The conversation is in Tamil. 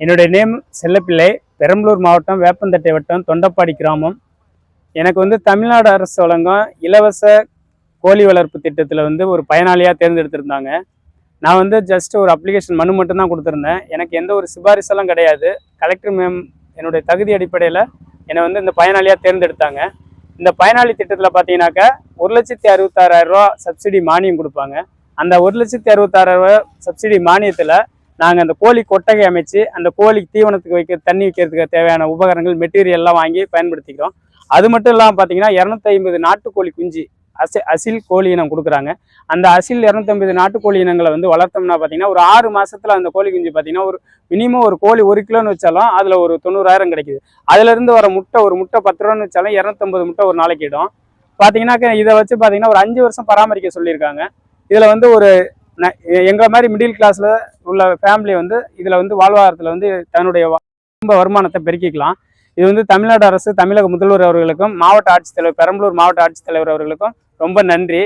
என்னுடைய நேம் செல்லப்பிள்ளை. பெரம்பலூர் மாவட்டம் வேப்பந்தட்டை வட்டம் தொண்டப்பாடி கிராமம். எனக்கு வந்து தமிழ்நாடு அரசு வழங்கும் இலவச கோழி வளர்ப்பு திட்டத்தில் வந்து ஒரு பயனாளியாக தேர்ந்தெடுத்திருந்தாங்க. நான் வந்து ஜஸ்ட் ஒரு அப்ளிகேஷன் மனு மட்டும்தான் கொடுத்துருந்தேன். எனக்கு எந்த ஒரு சிபாரிசெல்லாம் கிடையாது. கலெக்டர் மேம் என்னுடைய தகுதி அடிப்படையில் என்னை வந்து இந்த பயனாளியாக தேர்ந்தெடுத்தாங்க. இந்த பயனாளி திட்டத்தில் பார்த்தீங்கன்னாக்கா ஒரு லட்சத்தி அறுபத்தாறாயிரம் ரூபா சப்சிடி மானியம் கொடுப்பாங்க. அந்த ஒரு லட்சத்தி அறுபத்தாறாயிரரூவா சப்சிடி மானியத்தில் நாங்கள் அந்த கோழி கொட்டகை அமைச்சு அந்த கோழிக்கு தீவனத்துக்கு வைக்க தண்ணி வைக்கிறதுக்கு தேவையான உபகரணங்கள் மெட்டீரியல் எல்லாம் வாங்கி பயன்படுத்திக்கிறோம். அது மட்டும் இல்லாமல் பார்த்தீங்கன்னா இரநூத்தி ஐம்பது நாட்டுக்கோழி குஞ்சு அசி அசில் கோழி இனம் கொடுக்குறாங்க. அந்த அசில் இரநூத்தம்பது நாட்டுக்கோழி இனங்களை வந்து வளர்த்தோம்னா பார்த்தீங்கன்னா ஒரு ஆறு மாதத்தில் அந்த கோழி குஞ்சு பார்த்தீங்கன்னா ஒரு மினிமம் ஒரு கோழி ஒரு கிலோன்னு வச்சாலும் அதில் ஒரு தொண்ணூறாயிரம் கிடைக்குது. அதுலேருந்து வர முட்டை ஒரு முட்டை பத்து ரூபான்னு வச்சாலும் இரநூத்தம்பது முட்டை ஒரு நாளைக்கு இடும். பார்த்தீங்கன்னாக்க இதை வச்சு பார்த்தீங்கன்னா ஒரு அஞ்சு வருஷம் பராமரிக்க சொல்லியிருக்காங்க. இதில் வந்து ஒரு ந- எங்களை மாதிரி மிடில் கிளாஸில் உள்ள ஃபேமிலி வந்து இதில் வந்து வாழ்வாதாரத்தில் வந்து தன்னுடைய குடும்ப வருமானத்தை பெருக்கிக்கலாம். இது வந்து தமிழ்நாடு அரசு தமிழக முதல்வர் அவர்களுக்கும் மாவட்ட ஆட்சித்தலைவர் பெரம்பலூர் மாவட்ட ஆட்சித்தலைவர் அவர்களுக்கும் ரொம்ப நன்றி.